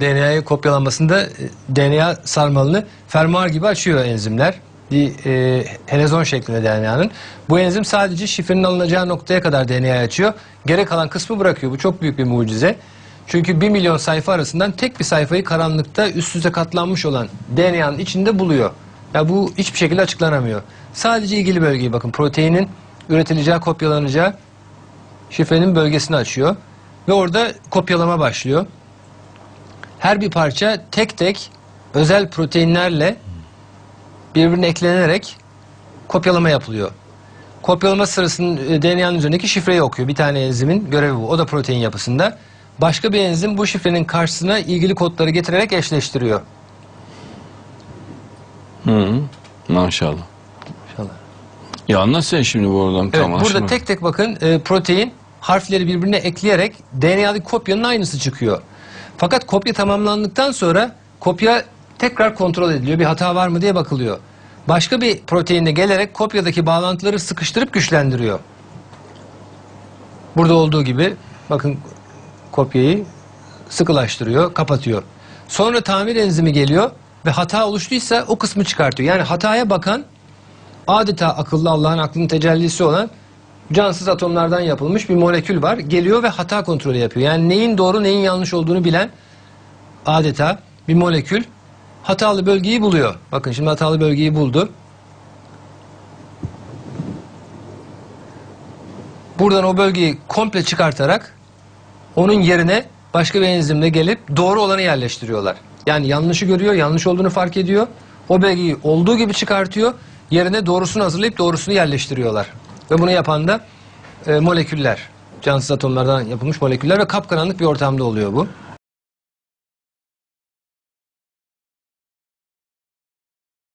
DNA'yı kopyalanmasında e, DNA sarmalını fermuar gibi açıyor enzimler. Bir e, helezon şeklinde DNA'nın. Bu enzim sadece şifrenin alınacağı noktaya kadar DNA'yı açıyor. Gerek kalan kısmı bırakıyor. Bu çok büyük bir mucize. Çünkü 1 milyon sayfa arasından tek bir sayfayı karanlıkta üst üste katlanmış olan DNA'nın içinde buluyor. Ya bu hiçbir şekilde açıklanamıyor. Sadece ilgili bölgeyi bakın proteinin üretileceği, kopyalanacağı şifrenin bölgesini açıyor. Ve orada kopyalama başlıyor. Her bir parça tek tek özel proteinlerle birbirine eklenerek kopyalama yapılıyor. Kopyalama sırasında e, DNA'nın üzerindeki şifreyi okuyor. Bir tane enzimin görevi bu. O da protein yapısında. Başka bir enzim bu şifrenin karşısına ilgili kodları getirerek eşleştiriyor. Hı. Maşallah. İnşallah. Ya anlat sen şimdi bu oradan Evet, tam burada aşama. tek tek bakın e, protein harfleri birbirine ekleyerek DNA'daki kopyanın aynısı çıkıyor. Fakat kopya tamamlandıktan sonra kopya tekrar kontrol ediliyor. Bir hata var mı diye bakılıyor. Başka bir proteinde gelerek kopyadaki bağlantıları sıkıştırıp güçlendiriyor. Burada olduğu gibi bakın kopyayı sıkılaştırıyor, kapatıyor. Sonra tamir enzimi geliyor ve hata oluştuysa o kısmı çıkartıyor. Yani hataya bakan adeta akıllı Allah'ın aklının tecellisi olan cansız atomlardan yapılmış bir molekül var. Geliyor ve hata kontrolü yapıyor. Yani neyin doğru neyin yanlış olduğunu bilen adeta bir molekül hatalı bölgeyi buluyor. Bakın şimdi hatalı bölgeyi buldu. Buradan o bölgeyi komple çıkartarak onun yerine başka bir enzimle gelip doğru olanı yerleştiriyorlar. Yani yanlışı görüyor, yanlış olduğunu fark ediyor. O bölgeyi olduğu gibi çıkartıyor. Yerine doğrusunu hazırlayıp doğrusunu yerleştiriyorlar. Ve bunu yapan da e, moleküller. Cansız atomlardan yapılmış moleküller ve kapkaranlık bir ortamda oluyor bu.